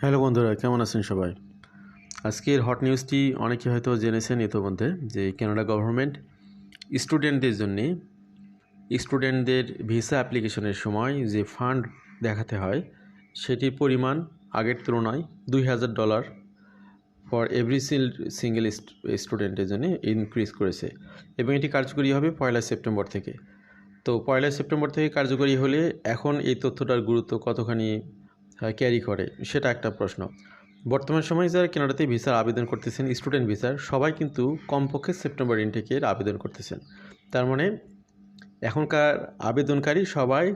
Hello বন্ধুরা, কেমন আছেন সবাই? আজকের হট নিউজটি অনেকে হয়তো জেনেছেন ইতোমধ্যে যে কানাডা গভর্নমেন্ট স্টুডেন্টদের জন্য স্টুডেন্টদের ভিসা অ্যাপ্লিকেশনের সময় যে ফান্ড দেখাতে হয়, সেটির পরিমাণ আগের তুলনায় দুই হাজার ডলার ফর এভরি সিঙ্গেল স্টুডেন্টের জন্য ইনক্রিজ করেছে। এবং এটি কার্যকরী হবে পয়লা সেপ্টেম্বর থেকে। তো পয়লা সেপ্টেম্বর থেকে কার্যকরী হলে এখন এই তথ্যটার গুরুত্ব কতখানি ক্যারি করে। সেটা একটা প্রশ্ন। বর্তমান সময়ে যারা কেনাডাতে ভিসার আবেদন করতেছেন স্টুডেন্ট ভিসার সবাই কিন্তু কমপক্ষে সেপ্টেম্বর ইনটেকের আবেদন করতেছেন। তার মানে এখনকার আবেদনকারী সবাই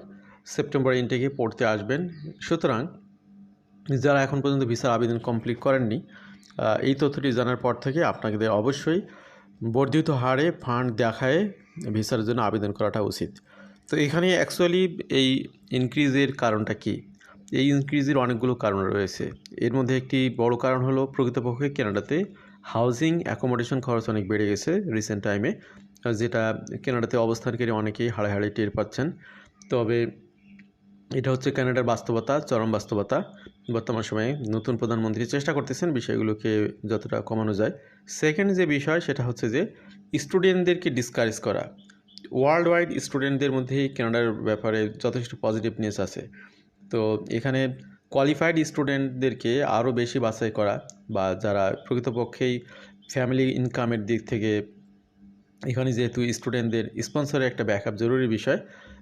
সেপ্টেম্বর ইনটেকে পড়তে আসবেন। সুতরাং যারা এখন পর্যন্ত ভিসার আবেদন কমপ্লিট করেননি এই তথ্যটি জানার পর থেকে আপনাদের অবশ্যই বর্ধিত হারে ফান্ড দেখায় ভিসার জন্য আবেদন করাটা উচিত। তো এখানে অ্যাকচুয়ালি এই ইনক্রিজের কারণটা কি? এই ইনক্রিজের অনেকগুলো কারণ রয়েছে। এর মধ্যে একটি বড় কারণ হলো, প্রকৃতপক্ষে কেনাডাতে হাউজিং অ্যাকোমোডেশন খরচ অনেক বেড়ে গেছে রিসেন্ট টাইমে যেটা কেনাডাতে অবস্থানকারী অনেকেই হাড়ে হাড়ে টের পাচ্ছেন। তবে এটা হচ্ছে কানাডার বাস্তবতা, চরম বাস্তবতা। বর্তমান সময়ে নতুন প্রধানমন্ত্রী চেষ্টা করতেছেন বিষয়গুলোকে যতটা কমানো যায়। সেকেন্ড যে বিষয়, সেটা হচ্ছে যে স্টুডেন্টদেরকে ডিসকারেজ করা। ওয়ার্ল্ড ওয়াইড স্টুডেন্টদের মধ্যেই কানাডার ব্যাপারে যথেষ্ট পজিটিভনেস আছে। তো এখানে কোয়ালিফাইড স্টুডেন্টদেরকে আরও বেশি বাছাই করা বা যারা প্রকৃতপক্ষেই ফ্যামিলি ইনকামের দিক থেকে এখানে যেহেতু স্টুডেন্টদের স্পন্সরের একটা ব্যাকআপ জরুরি বিষয়,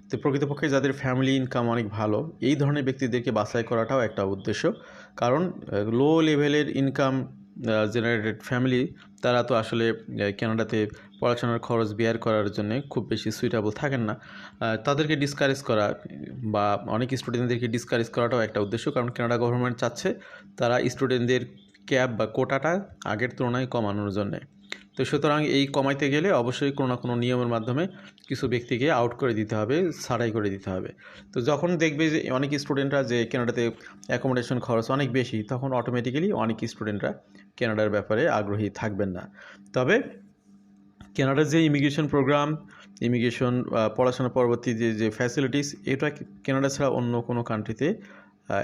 তো প্রকৃতপক্ষে যাদের ফ্যামিলি ইনকাম অনেক ভালো, এই ধরনের ব্যক্তিদেরকে বাছাই করাটাও একটা উদ্দেশ্য। কারণ লো লেভেলের ইনকাম জেনারেটেড ফ্যামিলি তারা তো আসলে ক্যানাডাতে পড়াশোনার খরচ বিয়ার করার জন্য খুব বেশি সুইটেবল থাকেন না। তাদেরকে ডিসকারেজ করা বা অনেক স্টুডেন্টদেরকে ডিসকারেজ করাটাও একটা উদ্দেশ্য, কারণ ক্যানাডা গভর্নমেন্ট চাচ্ছে তারা স্টুডেন্টদের ক্যাব বা কোটাটা আগের তুলনায় কমানোর জন্যে। তো সুতরাং এই কমাইতে গেলে অবশ্যই কোনো না কোনো নিয়মের মাধ্যমে কিছু ব্যক্তিকে আউট করে দিতে হবে ছাড়াই করে দিতে হবে। তো যখন দেখবে যে অনেক স্টুডেন্টরা যে কেনাডাতে অ্যাকোমোডেশন খরচ অনেক বেশি, তখন অটোমেটিক্যালি অনেক স্টুডেন্টরা কেনাডার ব্যাপারে আগ্রহী থাকবেন না। তবে কেনাডার যে ইমিগ্রেশন প্রোগ্রাম ইমিগ্রেশন পড়াশোনা পরবর্তী যে যে ফ্যাসিলিটিস এটা কেনাডা ছাড়া অন্য কোনো কান্ট্রিতে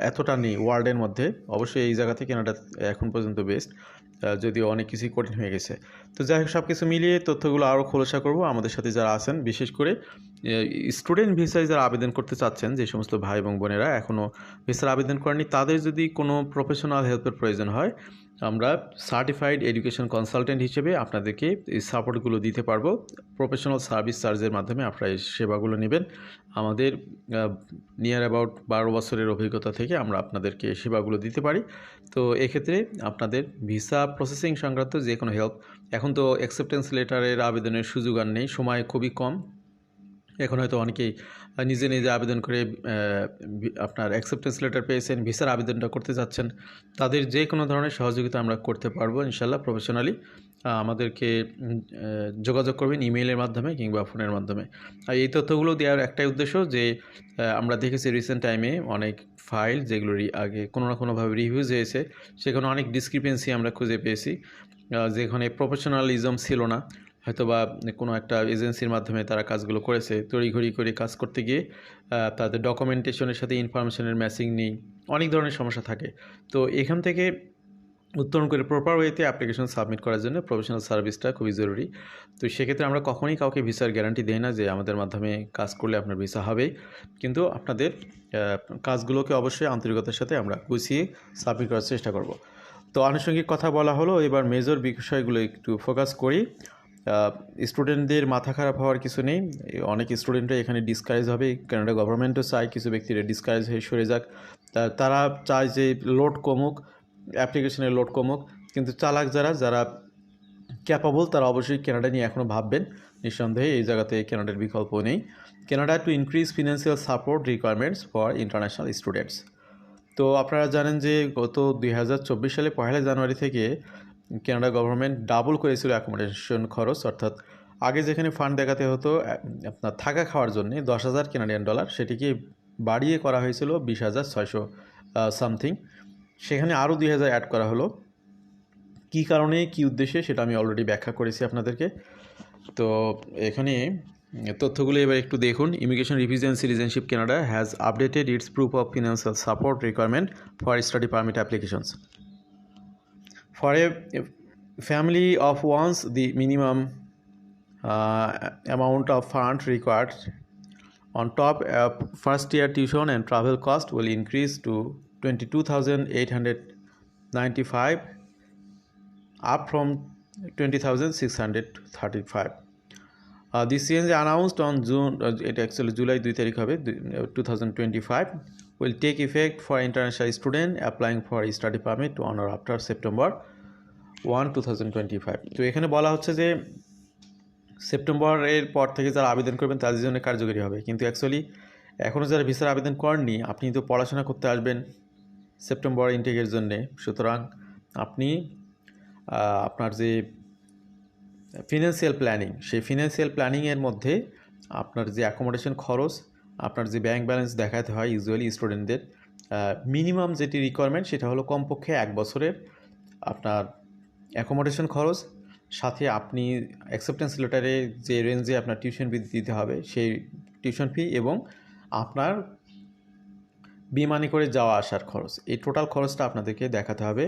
এতটা নেই ওয়ার্ল্ডের মধ্যে। অবশ্যই এই জায়গা থেকে কেনাটা এখন পর্যন্ত বেস্ট যদিও অনেক কিছুই কঠিন হয়ে গেছে। তো যাই হোক সব কিছু মিলিয়ে তথ্যগুলো আরও খোলসা করব। আমাদের সাথে যারা আছেন, বিশেষ করে স্টুডেন্ট ভিসায় যারা আবেদন করতে চাচ্ছেন, যে সমস্ত ভাই এবং বোনেরা এখনও ভিসার আবেদন করেনি তাদের যদি কোনো প্রফেশনাল হেল্পের প্রয়োজন হয় আমরা সার্টিফাইড এডুকেশন কনসালটেন্ট হিসেবে আপনাদেরকে এই সাপোর্টগুলো দিতে পারব। প্রফেশনাল সার্ভিস চার্জের মাধ্যমে আপনারা এই সেবাগুলো নেবেন। আমাদের নিয়ার অ্যাবাউট বারো বছরের অভিজ্ঞতা থেকে আমরা আপনাদেরকে সেবাগুলো দিতে পারি। তো এক্ষেত্রে আপনাদের ভিসা প্রসেসিং সংক্রান্ত যে কোনো হেল্প এখন তো অ্যাকসেপ্টেন্স লেটারের আবেদনের সুযোগ আর নেই, সময় খুবই কম। এখন হয়তো অনেকেই নিজে নিজে আবেদন করে আপনার অ্যাকসেপ্টেন্স লেটার পেয়েছেন ভিসার আবেদনটা করতে যাচ্ছেন, তাদের যে কোনো ধরনের সহযোগিতা আমরা করতে পারব ইনশাল্লাহ প্রফেশনালি আমাদেরকে যোগাযোগ করবেন ইমেইলের মাধ্যমে কিংবা ফোনের মাধ্যমে। আর এই তথ্যগুলো দেওয়ার একটাই উদ্দেশ্য যে আমরা দেখেছি রিসেন্ট টাইমে অনেক ফাইল যেগুলো আগে কোনো না কোনোভাবে রিভিউজ হয়েছে, সেখানে অনেক ডিসক্রিপেন্সি আমরা খুঁজে পেয়েছি। যেখানে প্রফেশনালিজম ছিল না। হয়তো বা কোনো একটা এজেন্সির মাধ্যমে তারা কাজগুলো করেছে। তড়িঘড়ি করে কাজ করতে গিয়ে তাদের ডকুমেন্টেশনের সাথে ইনফরমেশনের ম্যাচিং নেই, অনেক ধরনের সমস্যা থাকে। তো এখান থেকে উত্তরণ করে প্রপার ওয়েতে অ্যাপ্লিকেশন সাবমিট করার জন্য প্রফেশনাল সার্ভিসটা খুবই জরুরি। তো সেক্ষেত্রে আমরা কখনোই কাউকে ভিসার গ্যারান্টি দেই না যে আমাদের মাধ্যমে কাজ করলে আপনার ভিসা হবে। কিন্তু আপনাদের কাজগুলোকে অবশ্যই আন্তরিকতার সাথে আমরা গুছিয়ে সাবমিট করার চেষ্টা করব। তো আনুষঙ্গিক কথা বলা হলো, এবার মেজর বিষয়গুলো একটু ফোকাস করি। স্টুডেন্টদের মাথা খারাপ হওয়ার কিছু নেই। অনেক স্টুডেন্টরা এখানে ডিসকারেজ হবে। কানাডা গভর্নমেন্টও চায় কিছু ব্যক্তিরা ডিসকারেজ হয়ে সরে যাক। তারা চায় যে লোড কমুক অ্যাপ্লিকেশনের লোড কমুক। কিন্তু চালাক যারা যারা ক্যাপাবল তারা অবশ্যই কেনাডা নিয়ে এখনও ভাববেন। নিঃসন্দেহে এই জায়গাতে কেনাডার বিকল্প নেই। Canada to increase financial support requirements for international students তো, আপনারা জানেন যে গত দুই হাজার চব্বিশ সালে পয়লা জানুয়ারি থেকে কানাডা গভর্নমেন্ট ডাবল করেছিল অ্যাকোমোডেশন খরচ, অর্থাৎ আগে যেখানে ফান্ড দেখাতে হতো আপনার থাকা খাওয়ার জন্য দশ হাজার কানাডিয়ান ডলার সেটিকে বাড়িয়ে করা হয়েছিল বিশ হাজার ছয়শো সামথিং সেখানে আরও দুই হাজার অ্যাড করা হলো। কী কারণে, কী উদ্দেশ্যে, সেটা আমি অলরেডি ব্যাখ্যা করেছি আপনাদেরকে। তো এখানে তথ্যগুলো এবার একটু দেখুন। Immigration revision citizenship Canada has updated its proof of financial support requirement for study permit applications for a family of ones the minimum uh, amount of fund required on top of first year tuition and travel cost will increase to 22895 up from 20635 uh, this change announced on june uh, it actually july 2025 will take effect for international student applying for study permit on or after September 1 2025 তো এখানে বলা হচ্ছে যে সেপ্টেম্বরের পর থেকে যারা আবেদন করবেন, তাদের জন্য কার্যকরী হবে। কিন্তু অ্যাকচুয়ালি এখনও যারা ভিসার আবেদন করেননি, আপনি তো পড়াশোনা করতে আসবেন সেপ্টেম্বর ইনটেকের জন্যে। সুতরাং আপনি আপনার যে ফিনান্সিয়াল প্ল্যানিং সেই ফিনান্সিয়াল প্ল্যানিংয়ের মধ্যে আপনার যে অ্যাকোমোডেশন খরচ আপনার যে ব্যাংক ব্যালেন্স দেখাতে হয় ইউজুয়ালি স্টুডেন্টদের মিনিমাম যেটি রিকোয়ারমেন্ট সেটা হলো কমপক্ষে এক বছরের আপনার অ্যাকোমোডেশন খরচ, সাথে আপনি অ্যাকসেপ্টেন্স লেটারে যে রেঞ্জে আপনার টিউশন ফি দিতে হবে সেই টিউশন ফি এবং আপনার বিমানে করে যাওয়া আসার খরচ। এই টোটাল খরচটা আপনাদেরকে দেখাতে হবে।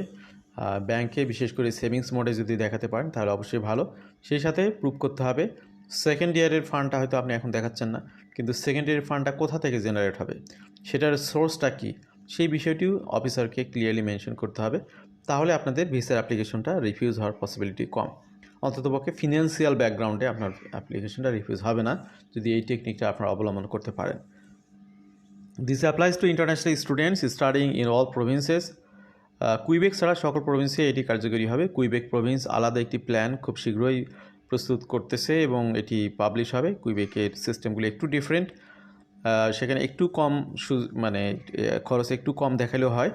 ব্যাংকে বিশেষ করে সেভিংস মোডে যদি দেখাতে পারেন তাহলে অবশ্যই ভালো। সেই সাথে প্রুভ করতে হবে। সেকেন্ড ইয়ারের ফান্ডটা হয়তো আপনি এখন দেখাচ্ছেন না। কিন্তু সেকেন্ড ইয়ারের ফান্ডটা কোথা থেকে জেনারেট হবে? সেটার সোর্সটা কি? সেই বিষয়টিও অফিসারকে ক্লিয়ারলি মেনশন করতে হবে। তাহলে আপনাদের ভিসার অ্যাপ্লিকেশনটা রিফিউজ হওয়ার পসিবিলিটি কম। অন্ততপক্ষে ফিনান্সিয়াল ব্যাকগ্রাউন্ডে আপনার অ্যাপ্লিকেশনটা রিফিউজ হবে না, যদি এই টেকনিকটা আপনারা অবলম্বন করতে পারেন। This applies to international students studying in all provinces Quebec ছাড়া সকল প্রভিন্সে এটি কার্যকরী হবে। কুইবেক প্রভিন্স আলাদা একটি প্ল্যান খুব শীঘ্রই প্রস্তুত করতেছে এবং এটি পাবলিশ হবে। কুইবেকের সিস্টেমগুলো একটু ডিফারেন্ট সেখানে একটু কম মানে খরচ একটু কম দেখালেও হয়।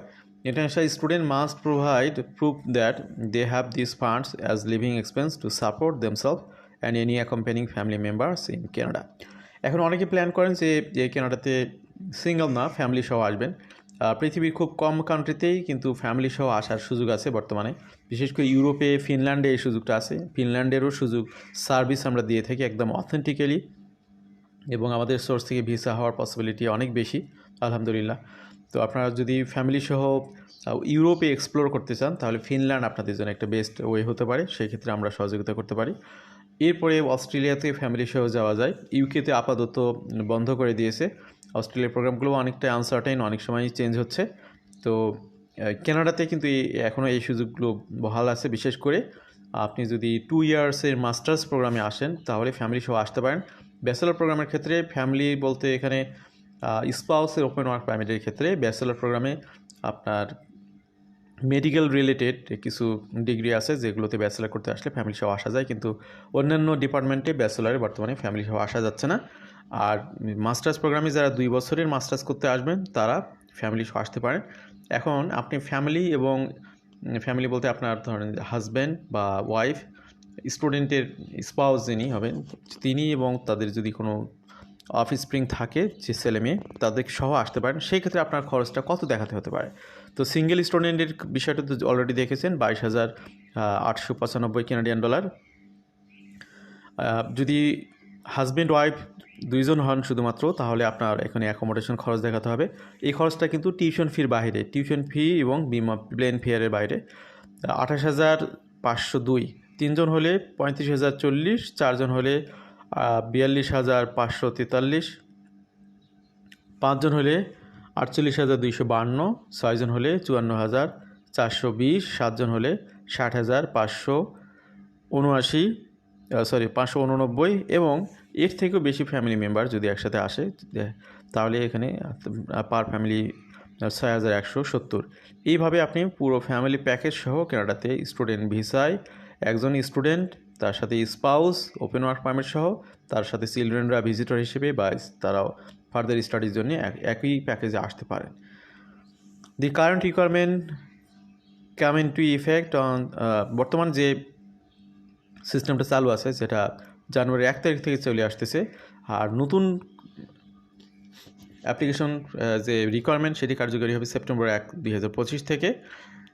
International student must provide proof that they have this funds as living expense to support themselves and any accompanying family members in Canada এখন অনেকে প্ল্যান করেন যে যে কানাডাতে সিঙ্গেল না ফ্যামিলি সহ আসবেন। পৃথিবীর খুব কম কান্ট্রিতেই কিন্তু ফ্যামিলি সহ আসার সুযোগ আছে বর্তমানে। বিশেষ করে ইউরোপে, ফিনল্যান্ডে এই সুযোগটা আছে। ফিনল্যান্ডেরও সুযোগ সার্ভিস আমরা দিয়ে থাকি একদম অথেন্টিক্যালি এবং আমাদের সোর্স থেকে ভিসা হওয়ার পসিবিলিটি অনেক বেশি, আলহামদুলিল্লাহ। তো আপনারা যদি ফ্যামিলি সহ ইউরোপে এক্সপ্লোর করতে চান, তাহলে ফিনল্যান্ড আপনাদের জন্য একটা বেস্ট ওয়ে হতে পারে। সেই ক্ষেত্রে আমরা সহযোগিতা করতে পারি। এরপরে অস্ট্রেলিয়াতে ফ্যামিলি সহ যাওয়া যায়। ইউকেতে আপাতত বন্ধ করে দিয়েছে। অস্ট্রেলিয়ার প্রোগ্রামগুলো অনেকটা আনসার্টেন অনেক সময় চেঞ্জ হচ্ছে। তো আহ, কানাডাতে কিন্তু এখনও এই সুযোগগুলো বহাল আছে। বিশেষ করে আপনি যদি টু ইয়ার্সের মাস্টার্স প্রোগ্রামে আসেন তাহলে ফ্যামিলি সহ আসতে পারেন। ব্যাচেলর প্রোগ্রামের ক্ষেত্রে ফ্যামিলি বলতে এখানে স্পাউসের ওপেন ওয়ার্ক পারমিটের ক্ষেত্রে ব্যাচেলর প্রোগ্রামে আপনার মেডিকেল রিলেটেড কিছু ডিগ্রি আছে যেগুলোতে ব্যাচেলার করতে আসলে ফ্যামিলি সহ আসা যায়। কিন্তু অন্যান্য ডিপার্টমেন্টে ব্যাচেলারে বর্তমানে ফ্যামিলি সহ আসা যাচ্ছে না। আর মাস্টার্স প্রোগ্রামে যারা দুই বছরের মাস্টার্স করতে আসবেন, তারা ফ্যামিলি সহ আসতে পারেন। এখন আপনি ফ্যামিলি এবং ফ্যামিলি বলতে আপনার ধরেন হাজব্যান্ড বা ওয়াইফ স্টুডেন্টের স্পাউস যিনি হবেন, তিনি এবং তাদের যদি কোনো অফিস স্প্রিং থাকে, যে ছেলে মেয়ে, তাদের সহ আসতে পারেন। সেই ক্ষেত্রে আপনার খরচটা কত দেখাতে হতে পারে? তো সিঙ্গেল স্টুডেন্টের বিষয়টা তো অলরেডি দেখেছেন, বাইশ হাজার আটশো পঁচানব্বই কানাডিয়ান ডলার যদি হাজব্যান্ড ওয়াইফ দুইজন হন শুধুমাত্র, তাহলে আপনার এখানে অ্যাকোমোডেশন খরচ দেখাতে হবে। এই খরচটা কিন্তু টিউশন ফির বাইরে টিউশন ফি এবং বিমা প্লেন ফেয়ারের বাইরে। আঠাশ হাজার পাঁচশো দুই, তিনজন হলে পঁয়ত্রিশ হাজার চল্লিশ, চারজন হলে বিয়াল্লিশ হাজার পাঁচশো তেতাল্লিশ, পাঁচজন হলে আটচল্লিশ হাজার দুইশো বান্ন, ছয়জন হলে চুয়ান্ন হাজার চারশো বিশ, সাতজন হলে ষাট হাজার পাঁচশো উনআশি সরি পাঁচশো উননব্বই এবং এর থেকেও বেশি ফ্যামিলি মেম্বার যদি একসাথে আসে তাহলে এখানে পার ফ্যামিলি ছয় হাজার একশো সত্তর। এইভাবে আপনি পুরো ফ্যামিলি প্যাকেজ সহ কানাডাতে স্টুডেন্ট ভিসায় একজন স্টুডেন্ট তার সাথে স্পাউস ওপেন ওয়ার্ক পারমিট সহ, তার সাথে চিলড্রেনরা ভিজিটর হিসেবে বা তারাও ফার্দার স্টাডির জন্য এক- একই প্যাকেজে আসতে পারেন। The current requirement come into effect on বর্তমান যে সিস্টেমটা চালু আছে যেটা জানুয়ারি এক তারিখ থেকে চলে আসতেছে। আর নতুন অ্যাপ্লিকেশন যে রিকোয়ারমেন্ট সেটি কার্যকরী হবে সেপ্টেম্বর এক, দুই থেকে।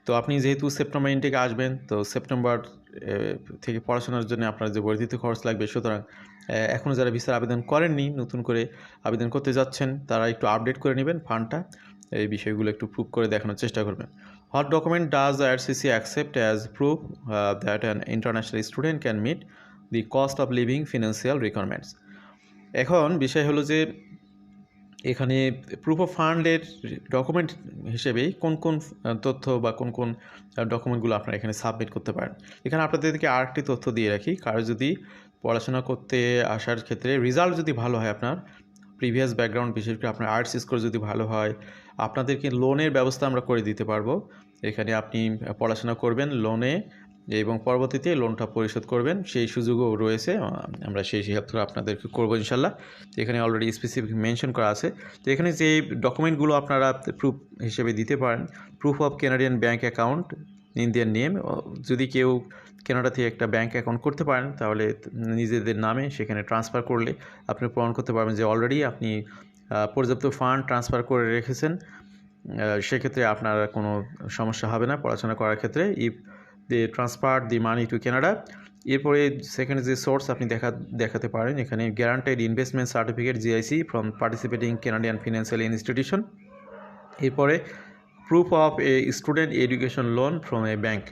তো তো আপনি যেহেতু সেপ্টেম্বর ইনটেকে আসবেন, তো সেপ্টেম্বর থেকে পড়াশোনার জন্য আপনার যে বর্ধিত খরচ লাগবে, সুতরাং এখনও যারা ভিসার আবেদন করেননি, নতুন করে আবেদন করতে যাচ্ছেন, তারা একটু আপডেট করে নেবেন ফান্ডটা। এই বিষয়গুলো একটু প্রুভ করে দেখানোর চেষ্টা করবেন। What document does the RCC accept as proof that an international student can meet the cost of living financial requirements এখন বিষয় হলো যে এখানে প্রুফ অফ ফান্ডের ডকুমেন্ট হিসেবে কোন কোন তথ্য বা কোন কোন ডকুমেন্টগুলো আপনারা এখানে সাবমিট করতে পারেন। এখানে আপনাদেরকে আরেকটি তথ্য দিয়ে রাখি, কারও যদি পড়াশোনা করতে আসার ক্ষেত্রে রেজাল্ট যদি ভালো হয় আপনার প্রিভিয়াস ব্যাকগ্রাউন্ড বিশেষ করে আপনার আর্টস স্কোর যদি ভালো হয়, আপনাদেরকে লোনের ব্যবস্থা আমরা করে দিতে পারব। এখানে আপনি পড়াশোনা করবেন লোনে এবং পরবর্তীতে লোনটা পরিশোধ করবেন। সেই সুযোগও রয়েছে। আমরা সেই হেল্পগুলো আপনাদেরকে করব ইনশাল্লাহ তো এখানে অলরেডি স্পেসিফিক মেনশন করা আছে। তো এখানে যে ডকুমেন্টগুলো আপনারা প্রুফ হিসেবে দিতে পারেন proof of Canadian bank account Indian name যদি কেউ কেনাডা থেকে একটা ব্যাঙ্ক অ্যাকাউন্ট করতে পারেন, তাহলে নিজেদের নামে সেখানে ট্রান্সফার করলে আপনি প্রমাণ করতে পারবেন যে অলরেডি আপনি পর্যাপ্ত ফান্ড ট্রান্সফার করে রেখেছেন। সেক্ষেত্রে আপনার কোনো সমস্যা হবে না পড়াশোনা করার ক্ষেত্রে। If they transfer the money to Canada এরপরে সেকেন্ড যে সোর্স আপনি দেখা, দেখাতে পারেন, এখানে guaranteed investment certificate GIC from participating Canadian financial institution এরপরে proof of a student education loan from a bank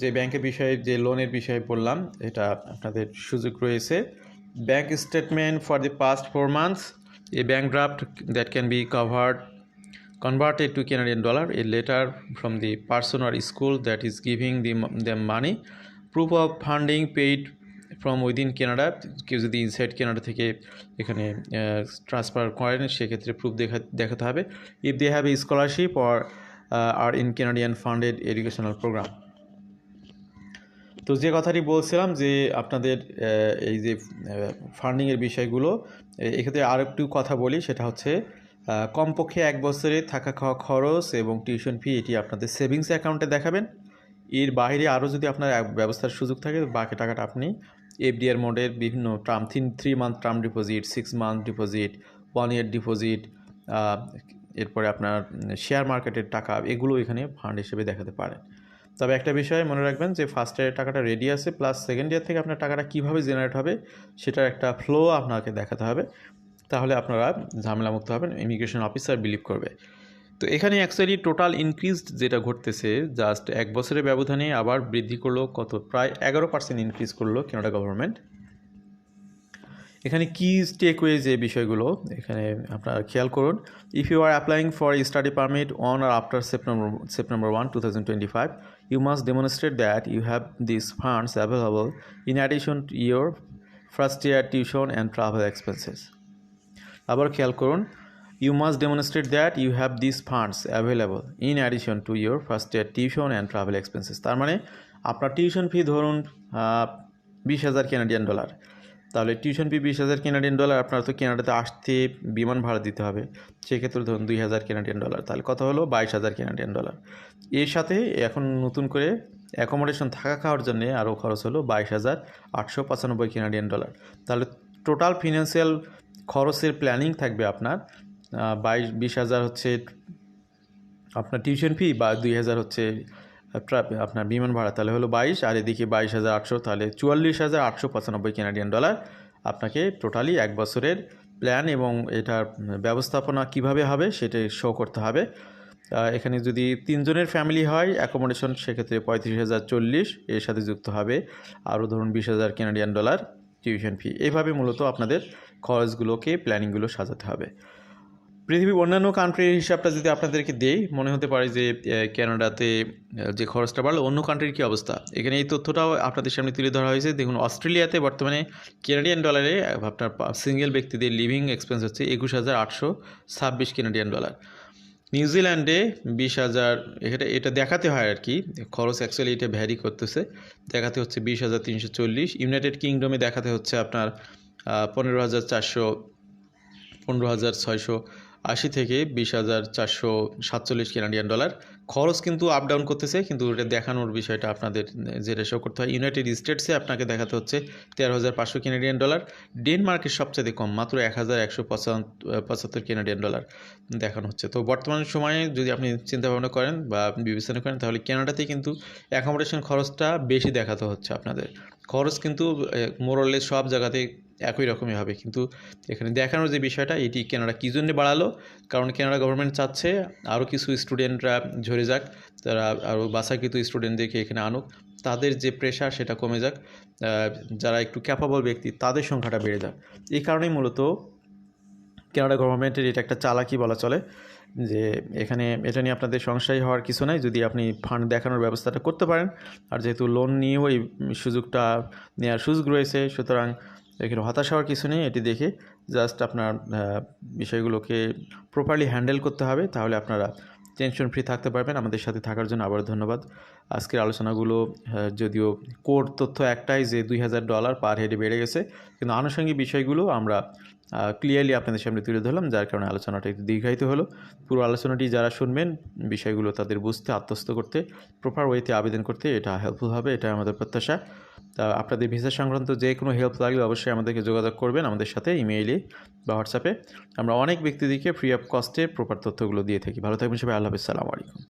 যে ব্যাংকের বিষয়ে, যে লোনের বিষয়ে বললাম, এটা আপনাদের সুযোগ রয়েছে। Bank statement for the past four months a bank draft that can be covered converted to Canadian dollar, a letter from the person or school that is giving the, them money, proof of funding paid from within Canada, কেউ যদি inside Canada থেকে এখানে transfer করেন সেক্ষেত্রে proof দেখা দেখাতে হবে। If they have a scholarship or are in Canadian funded educational program তো যে কথাটি বলছিলাম যে আপনাদের এই যে ফান্ডিংয়ের বিষয়গুলো এক্ষেত্রে আর একটু কথা বলি সেটা হচ্ছে কমপক্ষে এক বছরে থাকা খাওয়া খরচ এবং টিউশন ফি এটি আপনাদের সেভিংস অ্যাকাউন্টে দেখাবেন। এর বাইরে আরও যদি আপনার ব্যবস্থার সুযোগ থাকে, বাকি টাকাটা আপনি এফডিআর মোডের বিভিন্ন টার্ম, তিন three month term deposit six month deposit one year deposit এরপরে আপনার শেয়ার মার্কেটের টাকা, এগুলো এখানে ফান্ড হিসেবে দেখাতে পারেন। তবে একটা বিষয় মনে রাখবেন যে ফার্স্ট ইয়ারের টাকাটা রেডি আছে প্লাস সেকেন্ড ইয়ার থেকে আপনার টাকাটা কীভাবে জেনারেট হবে, সেটার একটা ফ্লো আপনাকে দেখাতে হবে। তাহলে আপনারা ঝামেলামুক্ত হবেন ইমিগ্রেশন অফিসার বিলিভ করবে। তো এখানে অ্যাকচুয়ালি টোটাল ইনক্রিজড যেটা ঘটতেছে জাস্ট এক বছরের ব্যবধানে আবার বৃদ্ধি করল, কত? প্রায় এগারো পার্সেন্ট ইনক্রিজ করল কানাডা গভর্নমেন্ট এখানে কি টেকওয়ে যে বিষয়গুলো? এখানে আপনারা খেয়াল করুন। If you are applying for study permit on or after September September one two thousand twenty five you must demonstrate that you have this funds available in addition to your first year tuition and travel expenses আবার খেয়াল করুন you must demonstrate that you have this funds available in addition to your first year tuition and travel expenses তার মানে আপনার tuition fee ধরুন বিশ হাজার Canadian dollar তাহলে টিউশন ফি বিশ হাজার কেনাডিয়ান ডলার আপনার তো কেনাডাতে আসতে বিমান ভাড়া দিতে হবে। সেক্ষেত্রে ধরুন দুই হাজার কেনাডিয়ান ডলার তাহলে কথা হলো? বাইশ হাজার কেনাডিয়ান ডলার এর সাথে এখন নতুন করে অ্যাকোমোডেশন থাকা খাওয়ার জন্য আরও খরচ হলো বাইশ হাজার আটশো পঁচানব্বই কেনাডিয়ান ডলার তাহলে টোটাল ফিনান্সিয়াল খরচের প্ল্যানিং থাকবে আপনার বাইশ, বিশ হাজার হচ্ছে আপনার টিউশন ফি বা দুই হাজার হচ্ছে আপনার বিমান ভাড়া, তাহলে হলো বাইশ, আর এদিকে বাইশ হাজার আটশো, তাহলে চুয়াল্লিশ হাজার আটশো পঁচানব্বই কানাডিয়ান ডলার আপনাকে টোটালি এক বছরের প্ল্যান এবং এটার ব্যবস্থাপনা কীভাবে হবে সেটা শো করতে হবে। এখানে যদি তিনজনের ফ্যামিলি হয় অ্যাকোমোডেশন সেক্ষেত্রে পঁয়ত্রিশ হাজার চল্লিশ, এর সাথে যুক্ত হবে আরও ধরুন বিশ হাজার কানাডিয়ান ডলার টিউশন ফি এভাবে মূলত আপনাদের খরচগুলোকে প্ল্যানিংগুলো সাজাতে হবে। পৃথিবীর অন্যান্য কান্ট্রির হিসাবটা যদি আপনাদেরকে দেই মনে হতে পারে যে আহ, কানাডাতে যে খরচটা বাড়লো অন্য কান্ট্রির কী অবস্থা? এখানে এই তথ্যটাও আপনাদের সামনে তুলে ধরা হয়েছে। দেখুন অস্ট্রেলিয়াতে বর্তমানে কানাডিয়ান ডলারে আপনার সিঙ্গেল ব্যক্তিদের লিভিং এক্সপেন্স হচ্ছে একুশ হাজার আটশো ছাব্বিশ কানাডিয়ান ডলার নিউজিল্যান্ডে বিশ হাজার এটা এটা দেখাতে হয় আর কি খরচ অ্যাকচুয়ালি এটা ভ্যারি করতেছে। দেখাতে হচ্ছে বিশ হাজার তিনশো চল্লিশ। ইউনাইটেড কিংডমে দেখাতে হচ্ছে আপনার পনেরো হাজার চারশো, পনেরো হাজার ছয়শো আশি থেকে বিশ হাজার চারশো সাতচল্লিশ কেনাডিয়ান ডলার খরচ কিন্তু আপ ডাউন করতেছে, কিন্তু এটা দেখানোর বিষয়টা আপনাদের যে রেশো করতে হয়। ইউনাইটেড স্টেটসে আপনাকে দেখাতে হচ্ছে তেরো হাজার পাঁচশো কেনাডিয়ান ডলার ডেনমার্কের সবচেয়ে কম, মাত্র এক হাজার একশো পঁচাত্তর কেনাডিয়ান ডলার দেখানো হচ্ছে। তো বর্তমান সময়ে যদি আপনি চিন্তা ভাবনা করেন বা বিবেচনা করেন, তাহলে কানাডাতে কিন্তু অ্যাকোমোডেশন খরচটা বেশি দেখাতে হচ্ছে আপনাদের। খরচ কিন্তু মোরলে সব জায়গাতে একই রকমই হবে। কিন্তু এখানে দেখানোর যে বিষয়টা, এটি কেনাডা কী জন্যে বাড়ালো? কারণ কেনাডা গভর্নমেন্ট চাচ্ছে, আরও কিছু স্টুডেন্টরা ঝরে যাক, তারা আরও বাসাকৃত স্টুডেন্টদেরকে এখানে আনুক। তাদের যে প্রেশার সেটা কমে যাক যারা একটু ক্যাপাবল ব্যক্তি, তাদের সংখ্যাটা বেড়ে যাক। এই কারণেই মূলত কেনাডা গভর্নমেন্টের এটা একটা চালাকি বলা চলে, যে এখানে এটা নিয়ে আপনাদের সংশয় হওয়ার কিছু নাই। যদি আপনি ফান্ড দেখানোর ব্যবস্থাটা করতে পারেন, আর যেহেতু লোন নিয়েও এই সুযোগটা নেওয়ার সুযোগ রয়েছে, সুতরাং এখানে হতাশ হওয়ার কিছু নেই, এটি দেখে জাস্ট আপনার বিষয়গুলোকে প্রপারলি হ্যান্ডেল করতে হবে, তাহলে আপনারা টেনশন ফ্রি থাকতে পারবেন। আমাদের সাথে থাকার জন্য আবার ধন্যবাদ। আজকের আলোচনাগুলো যদিও কোর তথ্য একটাই যে দুই হাজার ডলার পার হেডে বেড়ে গেছে, কিন্তু আনুষঙ্গিক বিষয়গুলো আমরা ক্লিয়ারলি আপনাদের সামনে তুলে ধরলাম, যার কারণে আলোচনাটা একটু দীর্ঘায়িত হলো। পুরো আলোচনাটি যারা শুনবেন, বিষয়গুলো তাদের বুঝতে, আত্মস্থ করতে প্রপার ওয়েতে আবেদন করতে এটা হেল্পফুল হবে এটা আমাদের প্রত্যাশা। তা আপনাদের ভিসা সংক্রান্ত যে কোনো হেল্প লাগলে অবশ্যই আমাদেরকে যোগাযোগ করবেন আমাদের সাথে ইমেইলে বা হোয়াটসঅ্যাপে আমরা অনেক ব্যক্তিদেরকে ফ্রি অফ কস্টে প্রপার তথ্যগুলো দিয়ে থাকি। ভালো থাকবেন সবাই, আল্লাহ হাফিজ আলাইকুম।